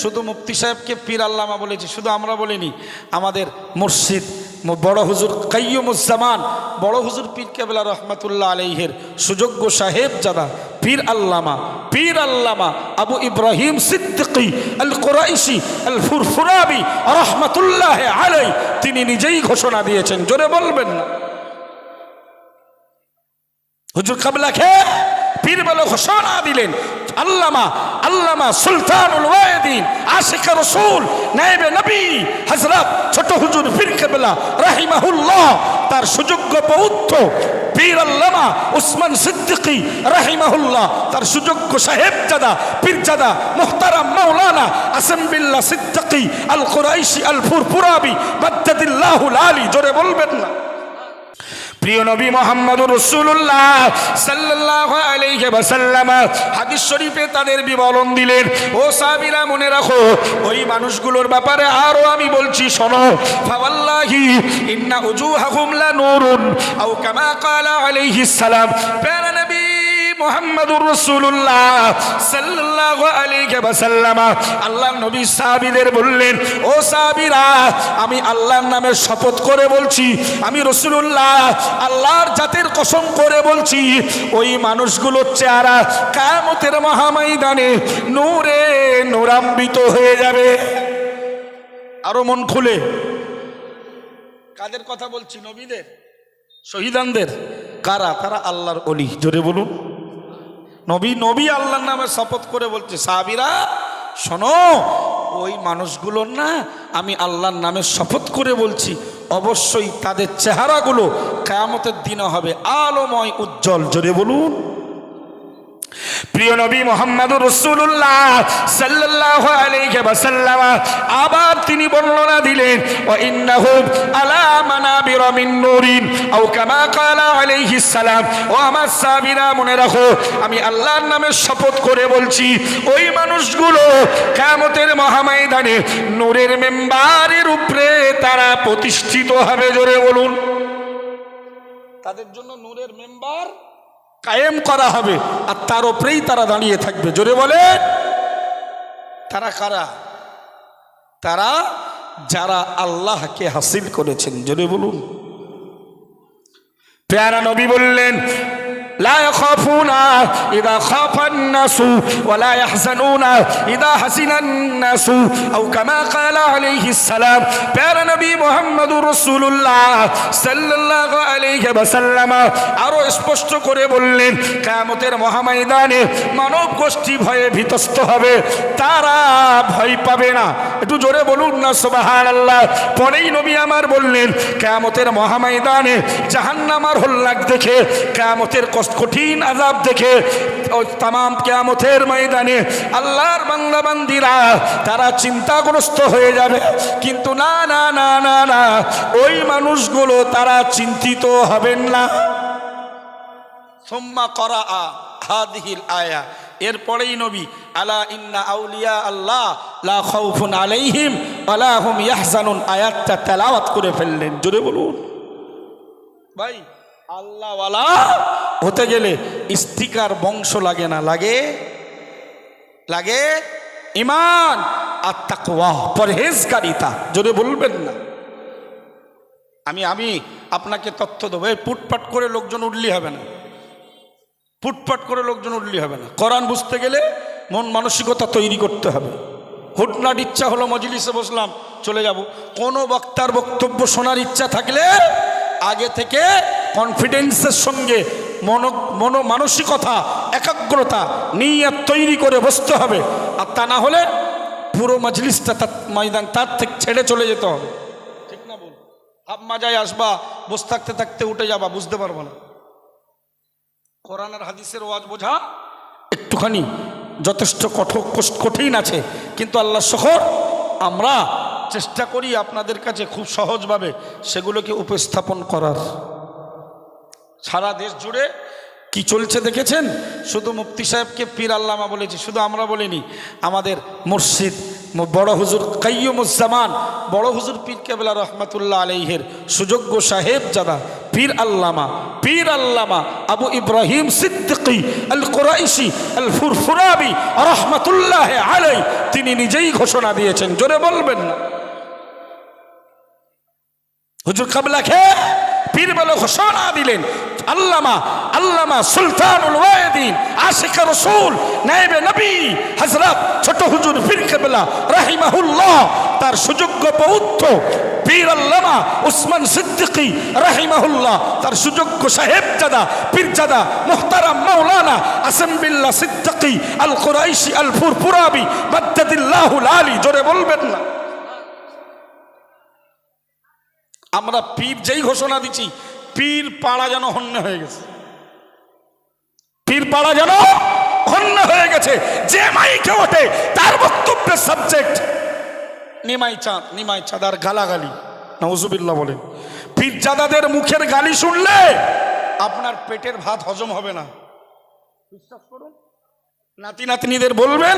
শুধু মুফতি সাহেবকে পীর আল্লামা বলেছি, শুধু আমরা বলিনি, আমাদের মুর্শিদ ম- বড় হুজুর কাইয়ুমুজ্জামান বড় হুজুর পীর কেবলা রহমতুল্লাহ আলাইহের সুযোগ্য সাহেব জাদা পীর আল্লামা পীর আল্লামা আবু ইব্রাহিম সিদ্দিকী আল কোরাইশি আল ফুরফুরাবি রহমতুল্লাহ আলাই, তিনি নিজেই ঘোষণা দিয়েছেন, জোরে বলবেন না। হুজুর কাবলা খে পীর বলে ঘোষণা দিলেন, আল্লামা আল্লামা সুলতানুল ওয়াহিদিন আশিক রসুল নাইবে নবী, হযরত ছোট হুজুর পীর কেবলা রাহিমাহুল্লাহ, তার সুযোগ্য পৌত্র পীর আল্লামা উসমান সিদ্দিকী রাহিমাহুল্লাহ, তার সুযোগ্য সাহেবজাদা, পীরজাদা মুহতারাম মাওলানা আসম বিল্লাহ সিদ্দিকী আল কুরাইশি আল ফুরফুরাবি বাদ্দাদিল্লাহুল আলী, জোরে বলবেন না। প্রিয় নবী মোহাম্মদ রসুল্লাহ সাল্লাহ আলাইহি ওয়াসাল্লাম হাদিস শরীফে তাদের বিবরণ দিলেন, ও সাহাবীরা, মনে রাখো, ওই মানুষগুলোর ব্যাপারে আরও আমি বলছি, শোনো, ফাওয়াল্লাহি, ইন্না উজুহাহুম লা নূরুন, আও কামা ক্বালা আলাইহিস সালাম নবী মোহাম্মদুর রসুল্লাহ সাল্লাহ আলাইহি ওয়াসাল্লাম। আল্লাহ নবী সাহাবীদের বললেন, ও সাহাবীরা, আমি আল্লাহর নামে শপথ করে বলছি, আমি রসুল্লাহ আল্লাহর জাতের কসম করে বলছি, ওই মানুষগুলোর চেহারা কামতের মহাময়দানে নূরে নূরাম্বিত হয়ে যাবে। আরও মন খুলে। কাদের কথা বলছি? নবীদের? শহীদানদের? কারা? তারা আল্লাহর অলি। জোরে বলুন। নবী নবী আল্লাহর নামে শপথ করে বলছে, সাহাবিরা, শোনো, ওই মানুষগুলোর না আমি আল্লাহর নামে শপথ করে বলছি, অবশ্যই তাদের চেহারাগুলো কেয়ামতের দিনে হবে আলোময়, উজ্জ্বল। জোরে বলুন। প্রিয় নবী মোহাম্মদ রসুল্লাহ সাল্লাল্লাহু আলাইহি ওয়াসাল্লাম, আবার তিনি বর্ণনা দিলেন, ওয়া ইন্নাহুম আলা মিন নূরিন, আও কামা ক্বালা আলাইহিস সালাম। ও আমার সাহাবীরা, মনে রাখো, আমি আল্লাহর নামে শপথ করে বলছি, ওই মানুষগুলো কিয়ামতের মহাময়দানে নূরের মেম্বারের উপরে তারা প্রতিষ্ঠিত হবে, জোরে বলুন। তাদের জন্য নূরের মেম্বার কায়েম করা হবে আর তার ওপরেই তারা দাঁড়িয়ে থাকবে। জোরে বলে তারা কারা? তারা যারা আল্লাহকে হাসিল করেছেন। জোরে বলুন। প্যারা নবী বললেন لا يخافون إذا خاف الناس ولا يحزنون إذا حزن الناس أو كما قال عليه السلام প্যারা নবী মোহাম্মদ রসুল্লাহ সাল্লাল্লাহু আলাইহি ওয়াসাল্লাম আরো স্পষ্ট করে বললেন কিয়ামতের মহাময়দানে মানব গোষ্ঠী ভয়ে ভীতস্ত হবে তারা ভয় পাবে না একটু জোরে বলুন না সুবহানাল্লাহ পরেই নবী আমার বললেন কিয়ামতের মহাময়দানে জাহান্নামার হল্লাক দেখে কিয়ামতের কষ্ট কঠিন আজাব দেখে তামাম কেয়ামতের ময়দানে আল্লাহর বাংলা বান্দিরা তারা চিন্তাগ্রস্ত হয়ে যাবে। কিন্তু না না না না না, ওই মানুষগুলো তারা চিন্তিত হবেন না। সোম্মা করা আ হাদিহিল আয়া। এরপরেই নবী, আলা ইন্না আউলিয়া আল্লাহ, লা খাউফুন আলাইহিম হুম ইয়াহজানুন। আয়াতটা তেলাওয়াত করে ফেললেন। জোরে বলুন। ভাই আল্লাহওয়ালা হতে গেলে স্টিকার বংশ লাগে না, লাগে? লাগে? ইমান আর তাকওয়া পরহেজকারিতা যদি বলবেন না, আমি আমি আপনাকে তথ্য দেবো। এই পুটপাট করে লোকজন উঠলি হবে না। ফুটপাট করে লোকজন উঠলি হবে না। কোরআন বুঝতে গেলে মন মানসিকতা তৈরি করতে হবে। হুটনাট ইচ্ছা হলো মজলিসে বসলাম, চলে যাব। কোনো বক্তার বক্তব্য শোনার ইচ্ছা থাকলে আগে থেকে কনফিডেন্সের সঙ্গে মন মন মানসিকতা, একাগ্রতা নিয়ে তৈরি করে বসতে হবে। আর তা না হলে পুরো মজলিসটা তার ময়দান, তার থেকে ছেড়ে চলে যেতে হবে। ঠিক না বল? হাফ মাজায় আসবা, বসে থাকতে থাকতে উঠে যাবা, বুঝতে পারব না। কোরআন আর হাদিসের ওয়াজ বোঝা একটুখানি যথেষ্ট কঠোর, কঠিন আছে। কিন্তু আল্লাহ শহর, আমরা চেষ্টা করি আপনাদের কাছে খুব সহজভাবে সেগুলোকে উপস্থাপন করার। সারা দেশ জুড়ে কি চলছে দেখেছেন? শুধু মুফতি সাহেবকে পীর আল্লামা বলেছি, শুধু আমরা বলিনি, আমাদের মুর্শিদ বড় হুজুর কাইয়ুমুজ্জামান বড় হুজুর পীর কেবলা রহমতুল্লাহ আলাইহের সুযোগ্য সাহেব জাদা পীর আল্লামা পীর আল্লামা আবু ইব্রাহিম সিদ্দিকী আল কোরাইশি আল ফুরফুরাবি রহমতুল্লাহ আলাই তিনি নিজেই ঘোষণা দিয়েছেন, জোরে বলবেন না। হুজুর কাবলা খেয়ে পীর বলে ঘোষণা দিলেন, আল্লামা আল্লামা সুলতানুল ওয়াহিদিন আশিক রসুল নাইবে নবী, হযরত ছোট হুজুর পীর কেবলা রাহিমাহুল্লাহ, তার সুযোগ্য পৌত্র পীর আল্লামা উসমান সিদ্দিকী রাহিমাহুল্লাহ, তার সুযোগ্য সাহেবজাদা, পীরজাদা মুহতারাম মাওলানা আসম বিল্লাহ সিদ্দিকী আল কুরাইশি আল ফুরফুরাবি বাদ্দাদিল্লাহুল আলী, জোরে বলবেন না। আমরা পীর যেই ঘোষণা দিচ্ছি পীর পাড়া যেন হন্য হয়ে গেছে। পীর পাড়া যেন হন্য হয়ে গেছে। যে মাইকে ওঠে, তার বক্তব্যের সাবজেক্ট নিমাই চাঁদ নিমাই চাঁদ, আর গালাগালি। নজুবিল্লা বলেন পীরজাদাদের মুখের গালি শুনলে আপনার পেটের ভাত হজম হবে না। বিশ্বাস করুন নাতি নাতনিদের বলবেন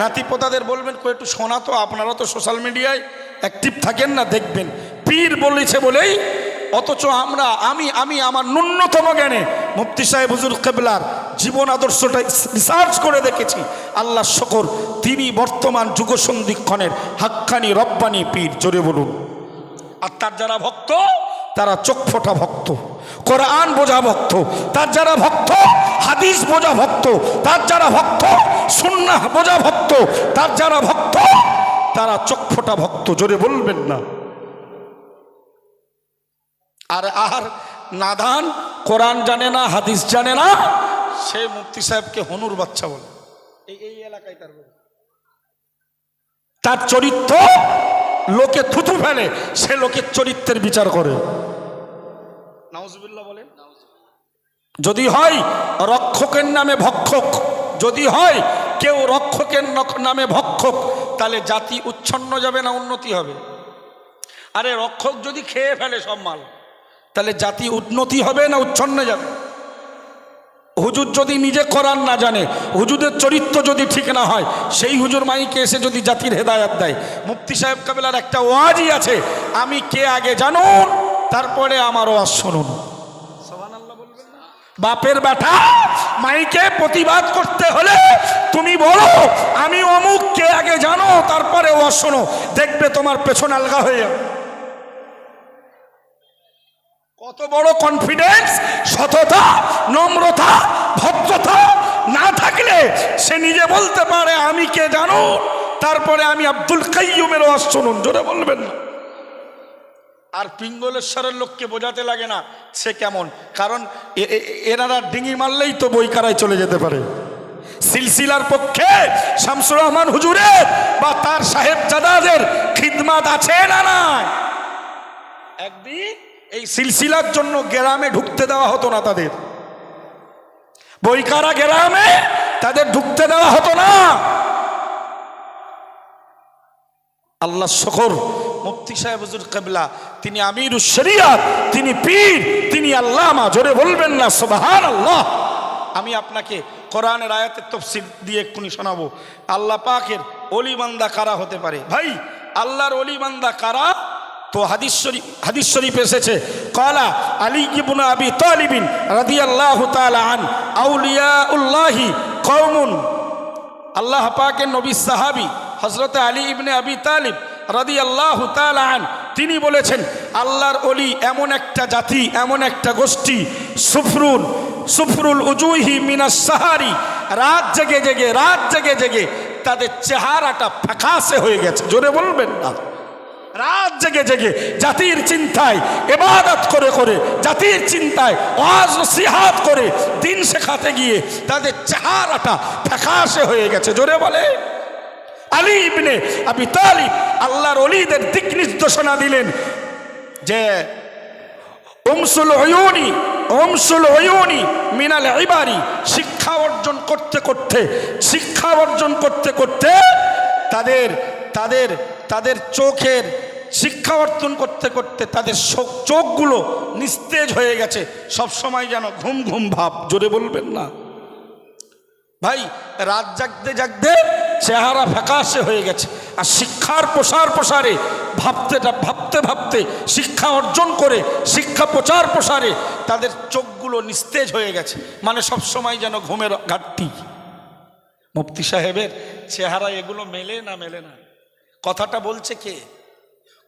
নাতি পোতাদের বলবেন কো একটু শোনা তো, আপনারা তো সোশ্যাল মিডিয়ায় অ্যাক্টিভ থাকেন না, দেখবেন। পীর বলেছে বলেই, অথচ আমরা, আমি আমি আমার ন্যূনতম জ্ঞানে মুফতি সাহেব হুজুর কেবলার জীবন আদর্শটা রিসার্চ করে দেখেছি। আল্লাহ শকর, তিনি বর্তমান যুগসন্ধিক্ষণের হাক্কানি, রব্বানি পীর, জোরে বলুন। আর তার যারা ভক্ত, তারা চোখ ফোটা ভক্ত, কোরআন বোঝা ভক্ত, তার যারা ভক্ত, হাদিস বোঝা ভক্ত, তার যারা ভক্ত, সুন্নাহ বোঝা ভক্ত, তার যারা ভক্ত তারা চোখ ফোটা ভক্ত জোরে বলবেন না। আর আর নাদান কোরআন জানে না হাদিস জানে না সে মুফতি সাহেবকে হনুর বাচ্চা বলে। এই এই এলাকায় তার তার চরিত্র লোকে থুতু ফেলে সে লোকের চরিত্রের বিচার করে। বলেন। যদি হয় রক্ষকের নামে ভক্ষক। যদি হয় কেউ রক্ষকের নামে ভক্ষক। তাহলে জাতি উচ্ছন্ন যাবে না উন্নতি হবে? আরে রক্ষক যদি খেয়ে ফেলে সব মাল, তাহলে জাতি উন্নতি হবে না উচ্ছন্ন যাবে? হুজুর যদি নিজে করার না জানে, হুজুরের চরিত্র যদি ঠিক না হয়, সেই হুজুর মাইকে এসে যদি জাতির হেদায়াত দেয়। মুফতি সাহেব কাবিলার একটা ওয়াজই আছে, আমি কে আগে জানুন, তারপরে আমার ওয়াজ শুনুন। বাপের বেটা মাইকে প্রতিবাদ করতে হলে তুমি বলো, আমি অমুক, কে আগে জানো, তারপরে ওয়াজ শোনো। দেখবে তোমার পেছন আলগা হয়ে যাবে। কত বড় কনফিডেন্স সততা, নম্রতা, ভদ্রতা না থাকলে সে নিজে বলতে পারে, আমি কে জানো? তারপরে আমি আব্দুল কাইয়ুমের ওয়াজ শুনুন, জোরে বলবেন না। আর পিঙ্গলেশ্বরের লোককে বোঝাতে লাগে না সে কেমন। কারণ এনারা ডিঙি মারলেই তো বই বইকারায় চলে যেতে পারে। সিলসিলার পক্ষে শামসুর রহমান হুজুরের বা তার সাহেব জাদাদের খিদমাত আছে না নাই? একদিন এই সিলসিলার জন্য গ্রামে ঢুকতে দেওয়া হতো না তাদের। বইকারা গ্রামে তাদের ঢুকতে দেওয়া হতো না। আল্লাহ শকর মুফতি সাহেব হুজুর কেবলা, তিনি আমির শরিয়াত, তিনি পীর, তিনি আল্লামা, জোরে বলবেন না সুবহান আল্লাহ আমি আপনাকে কোরআনের আয়াতের তফসিল দিয়ে এক্ষুনি শোনাবো। আল্লাহ পাকের অলি বান্দা কারা হতে পারে? ভাই, আল্লাহর অলি বান্দা কারা? তো হাদিস শরীফ হাদিস শরীফ এসেছে, কলা আলী ইবনে আবি তালিবিন রাদিয়াল্লাহু তাআলা আন আউলিয়া উল্লাহি কওমুন। আল্লাহ পাকের নবী সাহাবি হজরত আলী ইবনে আবি তালিব রাদি আল্লাহ আন, তিনি বলেছেন, আল্লাহর অলি এমন একটা জাতি, এমন একটা গোষ্ঠী সুফরুল সুফরুল উজুহি মিনাস সাহারি, রাত জেগে জেগে, রাত জেগে জেগে তাদের চেহারাটা ফ্যাকাশে হয়ে গেছে। জোরে বলবেন না। রাত জেগে জেগে জাতির চিন্তায় এবাদত করে করে, জাতির চিন্তায় ওয়াজ, নসিহাত করে দিন শেখাতে গিয়ে তাদের চেহারাটা ফ্যাকাশে হয়ে গেছে। জোরে বলে আলী ইবনে আবি তালিব আল্লাহর অলিদের দিক নির্দেশনা দিলেন যে ওমসুল অয়ুনি ওমসুল অয়ুনি মিনাল ইবারি, শিক্ষা অর্জন করতে করতে, শিক্ষা অর্জন করতে করতে তাদের তাদের তাদের চোখের, শিক্ষা অর্জন করতে করতে তাদের চোখ- চোখগুলো নিস্তেজ হয়ে গেছে। সব সময় যেন ঘুম ঘুম ভাব, জোরে বলবেন না। ভাই, রাত জাগতে জাগতে চেহারা ফ্যাকাশে হয়ে গেছে। আর শিক্ষার প্রসার প্রসারে ভাবতে ভাবতে ভাবতে শিক্ষা অর্জন করে, শিক্ষা প্রচার প্রসারে তাদের চোখগুলো নিস্তেজ হয়ে গেছে। মানে সবসময় যেন ঘুমের ঘাটতি। মুফতি সাহেবের চেহারা এগুলো মেলে না মেলে না। কথাটা বলছে কে?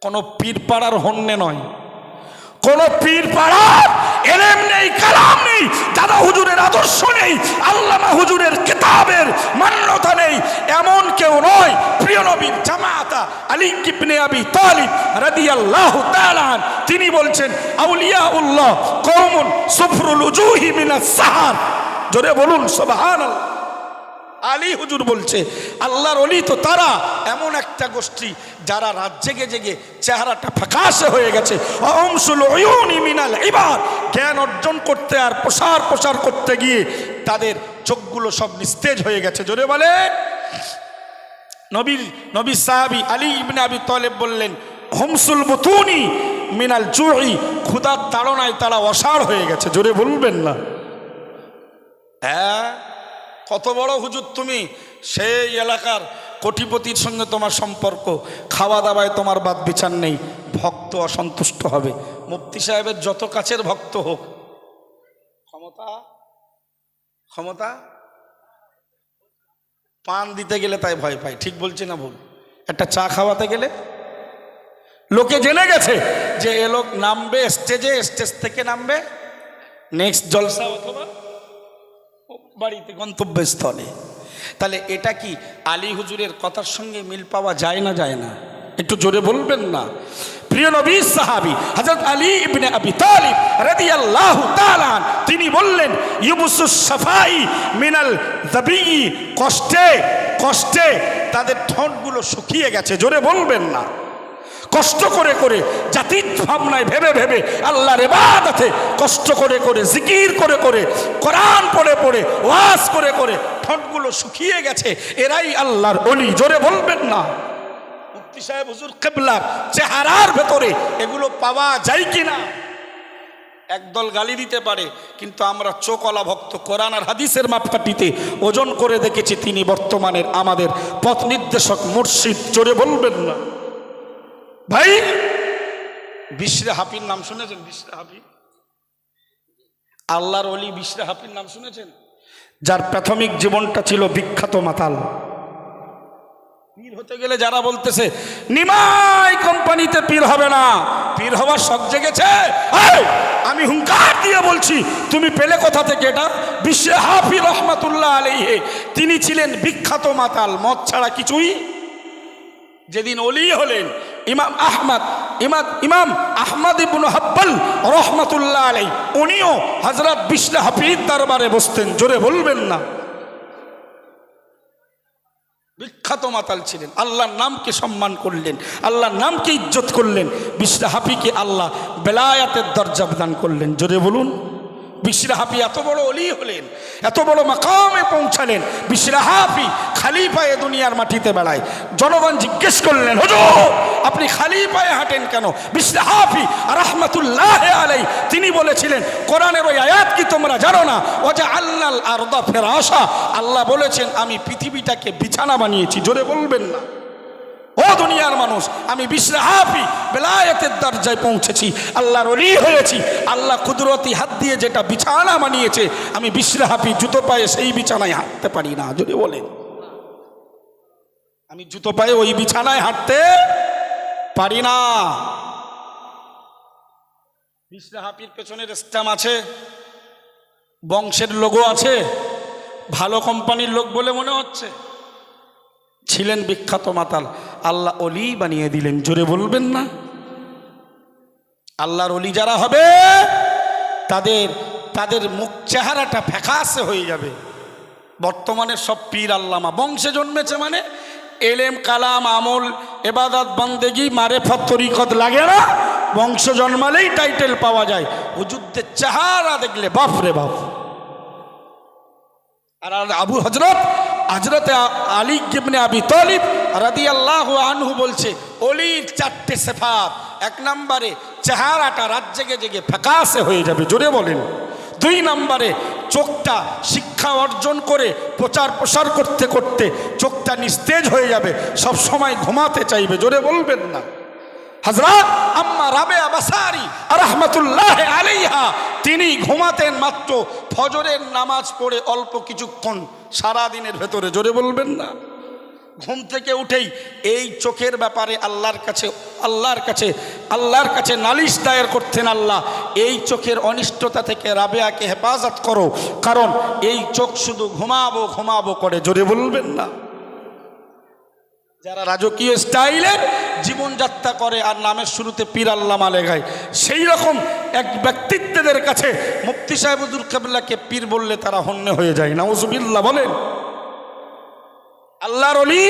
কোনো পীর পাড়ার হন্যে নয়। কোন পীর পাড়ার এলেম নেই, কালাম নেই, দাদা হুজুরের আদর্শ নেই, আল্লামা হুজুরের কিতাবের মান্যতা নেই এমন কেউ নয় নবীর জামাতা আলী কিবনে আবি তালিব রাদিয়াল্লাহু তাআলা। তিনি বলছেন আউলিয়া উল্লাহ কওমুন সুফরুল উজুহি মিনাস সাহার। জোরে বলুন, সুবহানাল্লাহ। আলী হুজুর বলছে, আল্লাহর অলি তো তারা, এমন একটা গোষ্ঠী যারা রাত জেগে জেগে চেহারাটা ফাঁকাশে হয়ে গেছে। মিনাল এবার জ্ঞান অর্জন করতে আর প্রসার প্রসার করতে গিয়ে তাদের চোখগুলো সব নিস্তেজ হয়ে গেছে। জোরে বলে নবীর, নবী সাহাবি আলী ইবনে আবি তলেব বললেন, হমসুল বুতুনি মিনাল জুই। ক্ষুদার তাড়নায় তারা অসাড় হয়ে গেছে, জোরে বলবেন না। হ্যাঁ কত বড় হুজুর তুমি? সেই এলাকার কোটিপতির সঙ্গে তোমার সম্পর্ক খাওয়া দাওয়ায় তোমার বাদ বিচার নেই, ভক্ত অসন্তুষ্ট হবে। মুফতি সাহেবের যত কাছের ভক্ত হোক। ক্ষমতা? ক্ষমতা? পান দিতে গেলে তাই ভয় পায়। ঠিক বলছি না ভুল? একটা চা খাওয়াতে গেলে লোকে জেনে গেছে যে এ লোক নামবে স্টেজে, স্টেজ থেকে নামবে নেক্সট জলসা অথবা বাড়িতে গন্তব্যস্থলে তাহলে এটা কি আলী হুজুরের কথার সঙ্গে মিল পাওয়া যায় না যায় না? একটু জোরে বলবেন না। প্রিয় নবী, সাহাবি, হযরত আলী ইবনে আবি তালিব রাদিয়াল্লাহু তাআলা তিনি বললেন, ইউবুসুস সাফাই মিনাল দাবি, কষ্টে কষ্টে তাদের ঠোঁটগুলো শুকিয়ে গেছে। জোরে বলবেন না। কষ্ট করে করে জাতির ভাবনায় ভেবে ভেবে আল্লাহর এবাদতে কষ্ট করে করে, জিকির করে করে, কোরআন পড়ে পড়ে, ওয়াজ করে করে ঠোঁটগুলো শুকিয়ে গেছে, এরাই আল্লাহর অলি জোরে বলবেন না। মুফতি সাহেব হুজুর কেবলার চেহারার ভেতরে এগুলো পাওয়া যায় কি না একদল গালি দিতে পারে, কিন্তু আমরা চোকলা ভক্ত কোরআন আর হাদিসের মাপকাঠিতে ওজন করে দেখেছি, তিনি বর্তমানের আমাদের পথ নির্দেশক মুর্শিদ। জোরে বলবেন না। ভাই, বিশরে হাফির নাম শুনেছেন? বিশরে হাফি আল্লাহর অলি বিশরে হাফির নাম শুনেছেন? যার প্রাথমিক জীবনটা ছিল বিখ্যাত মাতাল। পীর হতে গেলে যারা বলতেছে, নিমাই কোম্পানিতে পীর হবে না, পীর হওয়ার শখ জেগেছে আমি হুঙ্কার দিয়ে বলছি, তুমি পেলে কোথা থেকে এটা? বিশ্বে হাফি রহমাতুল্লাহ আলাইহে, তিনি ছিলেন বিখ্যাত মাতাল, মদ ছাড়া কিছুই। যেদিন অলি হলেন, ইমাম আহমদ, ইমাম ইমাম আহমদ ইবনু হাব্বাল রহমতুল্লাহ আলাই উনিও হজরত বিশলা হাফির দরবারে বসতেন, জোরে বলবেন না। বিখ্যাত মাতাল ছিলেন। আল্লাহর নামকে সম্মান করলেন, আল্লাহর নামকে ইজ্জত করলেন বিশরা হাফিকে আল্লাহ বেলায়াতের দরজা প্রদান করলেন। জোরে বলুন। বিশরা হাফি এত বড় অলি হলেন, এত বড় মাকামে পৌঁছালেন বিশরা হাফি খালি পায়ে দুনিয়ার মাটিতে বেড়ায়। জনগণ জিজ্ঞেস করলেন, হুজুর, আপনি খালি পায়ে হাঁটেন কেন? বিশরা হাফি আর রহমতুল্লাহ আলাই তিনি বলেছিলেন, কোরআনের ওই আয়াত কি তোমরা জানো না? ও যে আল্লাহ আর আরদা ফেরাসা আল্লাহ বলেছেন, আমি পৃথিবীটাকে বিছানা বানিয়েছি, জোরে বলবেন না। ও দুনিয়ার মানুষ, আমি বিশ্রাহাফি বেলায়েতের দরজায় পৌঁছেছি, আল্লাহর অলি হয়েছি, আল্লাহ কুদরতি হাত দিয়ে যেটা বিছানা বানিয়েছে, আমি বিশ্রাহাফি জুতো পায়ে সেই বিছানায় হাঁটতে পারি না, যদি বলেন। আমি জুতো পায়ে ওই বিছানায় হাঁটতে পারি না। বিশ্রাহাফির পেছনের স্ট্যাম আছে, বংশের লোগো আছে, ভালো কোম্পানির লোক বলে মনে হচ্ছে। ছিলেন বিখ্যাত মাতাল। আল্লাহ অলি বানিয়ে দিলেন, জোরে বলবেন না? আল্লাহর অলি যারা হবে, তাদের তাদের মুখ চেহারাটা ফ্যাকাশে হয়ে যাবে। বর্তমানে সব পীর আল্লামা। বংশে জন্মেছে মানে এলেম, কালাম, আমল, এবাদত, বন্দেগি, মারেফত, তরিকত লাগে না। বংশ জন্মালেই টাইটেল পাওয়া যায়। হুজুরদের চেহারা দেখলে বাপ রে বাপ। আর আবু হজরত হজরত আলী গিবনে আবি তলিব রাদি আল্লাহ আনহু বলছে, অলির চারটে সেফাত। এক নম্বরে, চেহারাটা রাত জেগে জেগে ফ্যাকাশে হয়ে যাবে, জোরে বলেন। দুই নম্বরে, চোখটা শিক্ষা অর্জন করে প্রচার প্রসার করতে করতে চোখটা নিস্তেজ হয়ে যাবে সব সময় ঘুমাতে চাইবে, জোরে বলবেন না। হজরত আম্মা রাবে আবাসারি রহমতুল্লাহ আলাইহা তিনি ঘুমাতেন মাত্র ফজরের নামাজ পড়ে অল্প কিছুক্ষণ সারা দিনের ভেতরে জোরে বলবেন না। ঘুম থেকে উঠেই এই চোখের ব্যাপারে আল্লাহর কাছে আল্লাহর কাছে আল্লাহর কাছে নালিশ দায়ের করতেন আল্লাহ এই চোখের অনিষ্টতা থেকে রাবেয়াকে হেফাজত করো কারণ এই চোখ শুধু ঘুমাবো ঘুমাবো করে জোরে বলবেন না। যারা রাজকীয় স্টাইলের জীবনযাত্রা করে আর নামের শুরুতে পীর আল্লামা লেখায় সেই রকম এক ব্যক্তিত্বদের কাছে মুফতি সাহেবুদ্দুল কাবলাকে পীর বললে তারা হন্যে হয়ে যায়। নাউজুবিল্লাহ বলেন, আল্লাহর অলি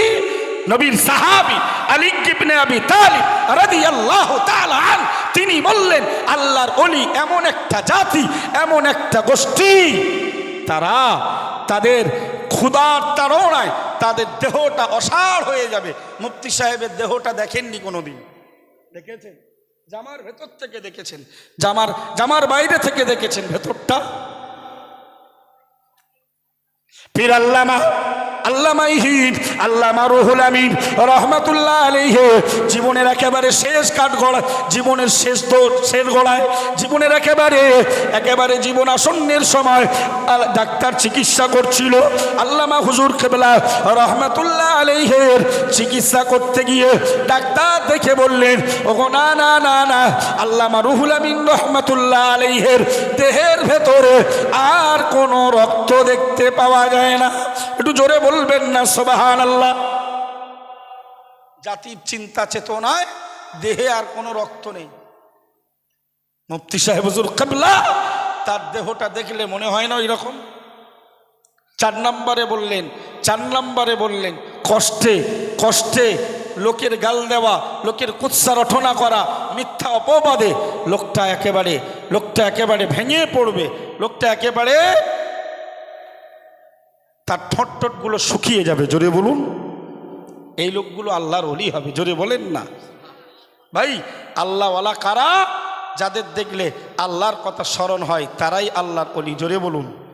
নবীর সাহাবি আলী ইবনে আবি তালিব রাদিয়াল্লাহু তাআলা আন, তিনি বললেন, আল্লাহর অলি এমন একটা জাতি, এমন একটা গোষ্ঠী, তারা তাদের ক্ষুধার তাড়নায় তাদের দেহটা অসাড় হয়ে যাবে। মুফতি সাহেবের দেহটা দেখেননি কোনো দিন দেখেছেন? জামার ভেতর থেকে দেখেছেন। জামার জামার বাইরে থেকে দেখেছেন ভেতরটা। পীর আল্লামা আল্লামা আল্লামা রুহুল আমিন, রহমাতুল্লাহ আলাইহি। জীবনের একেবারে শেষ কাঠ গড়া জীবনের শেষ দৌড় শেষ গড়ায়, জীবনের একেবারে একেবারে জীবন আসন্নের সময় ডাক্তার চিকিৎসা করছিল। আল্লামা হুজুর কেবলা রহমাতুল্লাহ আলাইহের চিকিৎসা করতে গিয়ে ডাক্তার দেখে বললেন, ওগো না না না না, আল্লামা রুহুল আমিন রহমাতুল্লাহ আলাইহের দেহের ভেতরে আর কোনো রক্ত দেখতে পাওয়া যায় না। জোরে বলবেন না সোবাহান আল্লাহ জাতির চিন্তা চেতনায় দেহে আর কোনো রক্ত নেই। মুফতি সাহেব হুজুর কাবলা, তার দেহটা দেখলে মনে হয় না এরকম চার নম্বরে বললেন, চার নম্বরে বললেন, কষ্টে কষ্টে লোকের গাল দেওয়া, লোকের কুৎসা রটনা করা, মিথ্যা অপবাদে, লোকটা একেবারে লোকটা একেবারে ভেঙে পড়বে, লোকটা একেবারে তার ঠট ঠোঁটগুলো শুকিয়ে যাবে, জোরে বলুন। এই লোকগুলো আল্লাহর অলি হবে, জোরে বলেন না। ভাই, আল্লাহওয়ালা কারা? যাদের দেখলে আল্লাহর কথা স্মরণ হয়, তারাই আল্লাহর অলি জোরে বলুন।